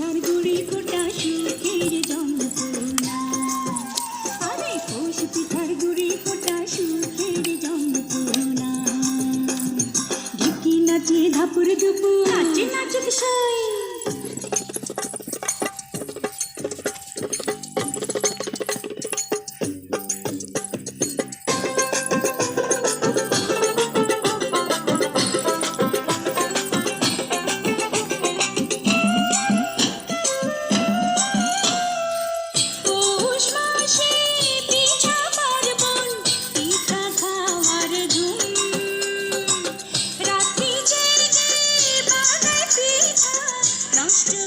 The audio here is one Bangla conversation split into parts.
পিঠার গুড়ি কোটা সুখের যন্ত্রণা আরে পৌষ পিঠার গুড়ি কোটা সুখের যন্ত্রণা ঢিকি নাচে ধাপুর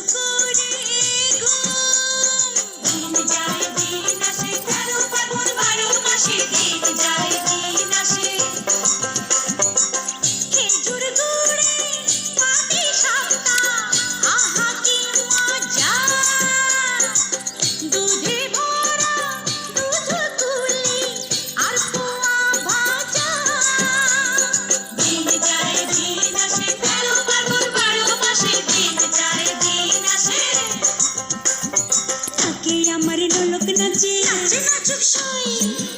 করে ঘুম। যায় দিন আসে নাচে নাচে নাচুক সই